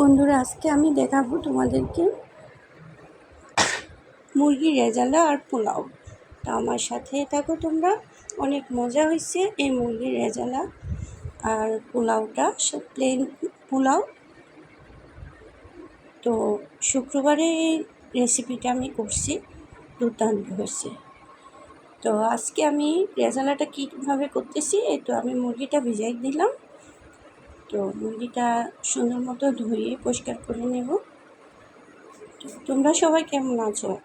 বন্ধুরা, আজকে আমি দেখাবো তোমাদেরকে মুরগির রেজালা আর পোলাও। তা আমার সাথে থাকো তোমরা, অনেক মজা হয়েছে এই মুরগির রেজালা আর পোলাওটা প্লেন পোলাও। তো শুক্রবারে এই রেসিপিটা আমি করছি, দুর্দান্ত হয়েছে। তো আজকে আমি রেজালাটা কীভাবে করতেছি, এই তো আমি মুরগিটা ভিজাই দিলাম। তো মুরগিটা সুন্দর মতো ধুয়ে পরিষ্কার করে নেব। তোমরা সবাই কেমন আছো?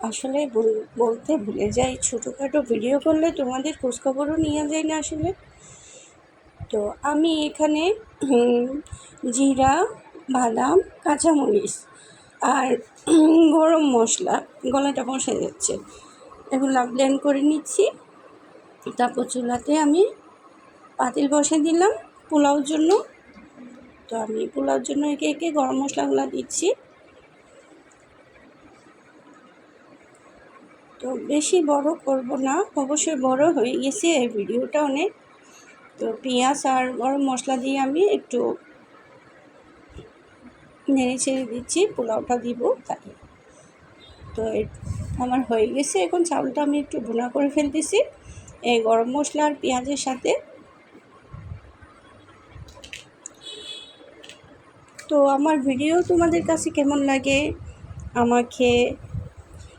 আসলে বল- বলতে ভুলে যাই, ছোটোখাটো ভিডিও করলে তোমাদের খোঁজখবরও নিয়ে যায় না আসলে। তো আমি এখানে জিরা, বাদাম, কাঁচামরিচ আর গরম মশলা, গলাটা বসে যাচ্ছে। এগুলো ব্লেন্ড করে নিচ্ছি। তারপর চুলাতে আমি পাতিল বসে দিলাম। পোলাওর জন্য। তো আমি পোলাওর জন্য একে একে গরম মশলাগুলো দিচ্ছি। তো বেশি বড় করব না, অবশ্যই বড় হয়ে গেছে এই ভিডিওটা অনেক। তো পেঁয়াজ আর গরম মশলা দিয়ে আমি একটু নেড়ে ছেড়ে দিচ্ছি, পোলাওটা দিব তাই। তো আমার হয়ে গেছে, এখন চাউলটা আমি একটু ভুনা করে ফেলতেছি। এই গরম মশলা আর পেঁয়াজের সাথে তো আমার ভিডিও তোমাদের কাছে কেমন লাগে? আমাকে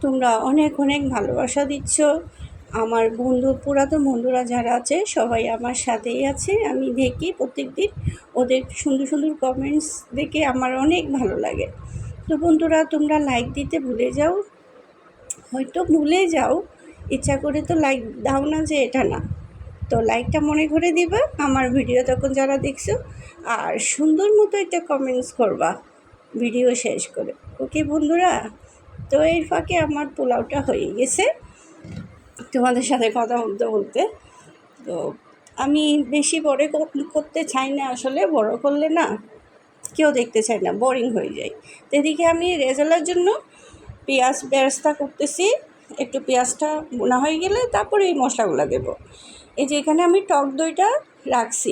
তোমরা অনেক অনেক ভালোবাসা দিচ্ছ। আমার বন্ধু, পুরাতন বন্ধুরা যারা আছে, সবাই আমার সাথেই আছে। আমি দেখি প্রত্যেক দিন ওদের সুন্দর সুন্দর কমেন্টস দেখে আমার অনেক ভালো লাগে। তো বন্ধুরা, তোমরা লাইক দিতে ভুলে যাও। হয়তো ভুলে যাও। ইচ্ছা করে তো লাইক দাও না যে এটা না। তো লাইকটা মনে করে দিবা, আমার ভিডিও তখন যারা দেখছ, আর সুন্দর মতো একটা কমেন্টস করবা ভিডিও শেষ করে। ওকে বন্ধুরা? তো এর ফাঁকে আমার পোলাওটা হয়ে গেছে। তোমাদের সাথে কথা বলতে বলতে, তো আমি বেশি বড় করতে চাই না আসলে, বড় করলে না কেউ দেখতে চায় না বোরিং হয়ে যায়। তো এদিকে আমি রেজালার জন্য পেঁয়াজ ব্যবস্থা করতেছি, একটু পেঁয়াজটা বোনা হয়ে গেলে তারপরে এই মশলাগুলো দেবো। এই যে এখানে আমি টক দইটা রাখছি।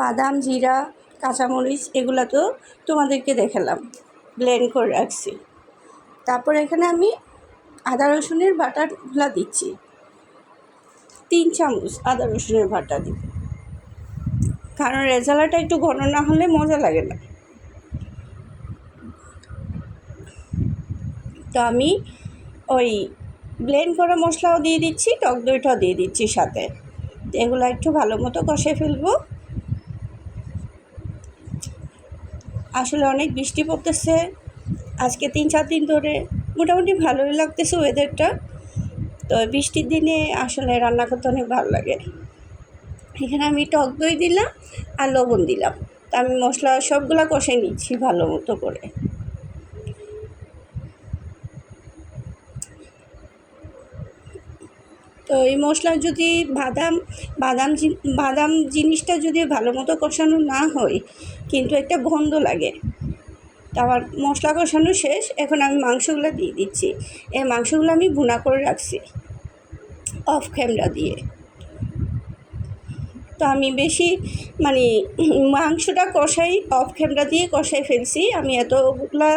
বাদাম, জিরা, কাঁচামরিচ এগুলো তো তোমাদেরকে দেখালাম ব্লেন্ড করে রাখছি। তারপর এখানে আমি আদা, রসুনের বাটাগুলো দিচ্ছি। তিন চামচ আদা, রসুনের বাটা দিই কারণ রেজালাটা একটু ঘন না হলে মজা লাগে না। তো আমি ওই ব্লেন্ড করা মশলাও দিয়ে দিচ্ছি, টক দইটাও দিয়ে দিচ্ছি সাথে। এগুলো একটু ভালো মতো কষে ফেলব। আসলে অনেক বৃষ্টি পড়তেছে। আজকে তিন, চার দিন ধরে মোটামুটি ভালোই লাগতেছে ওয়েদারটা তো বৃষ্টির দিনে আসলে রান্না করতে অনেক ভালো লাগে। এখানে আমি টক দই দিলাম আর লবণ দিলাম। তা আমি মশলা সবগুলা কষে নিচ্ছি ভালো মতো করে। তো এই মশলা যদি বাদাম বাদাম বাদাম জিনিসটা যদি ভালো মতো কষানো না হয়, কিন্তু একটা গন্ধ লাগে। আমার মশলা কষানো শেষ, এখন আমি মাংসগুলো দিয়ে দিচ্ছি। এই মাংসগুলো আমি ভুনা করে রাখছি অফ ক্যামেরা দিয়ে। তো আমি বেশি মানে মাংসটা কষাই অফ ক্যামেরা দিয়ে কষাই ফেলছি। আমি এতগুলা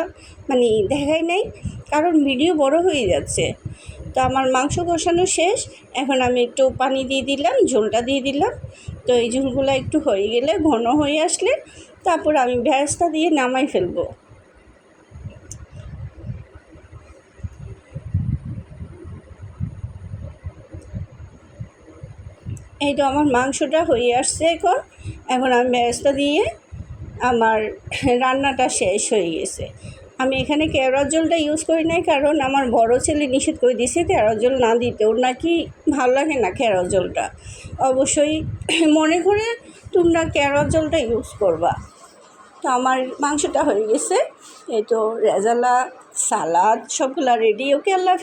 মানে দেখাই নাই, কারণ ভিডিও বড় হয়ে যাচ্ছে। তো আমার মাংস কষানো শেষ। এখন আমি একটু পানি দিয়ে দিলাম, ঝোলটা দিয়ে দিলাম। তো এই ঝোলগুলো একটু হয়ে গেলে ঘন হয়ে আসলে তারপর আমি ভ্যাসটা দিয়ে নামাই ফেলব। এই তো আমার মাংসটা হয়ে আসছে এখন। এখন আমি ব্যাসটা দিয়ে আমার রান্নাটা শেষ হয়ে গেছে। আমি এখানে কেওড়ার জলটা ইউজ করি নাই কারণ আমার বড় ছেলে নিষেধ করে দিয়েছে কেওড়ার জল না দিতে। ওর নাকি ভালো লাগে না কেওড়ার জলটা। অবশ্যই মনে করে তোমরা কেওড়ার জলটা ইউজ করবা। তো আমার মাংসটা হয়ে গেছে। এই তো রেজালা, সালাদ, সবগুলা রেডি ওকে, আল্লাহ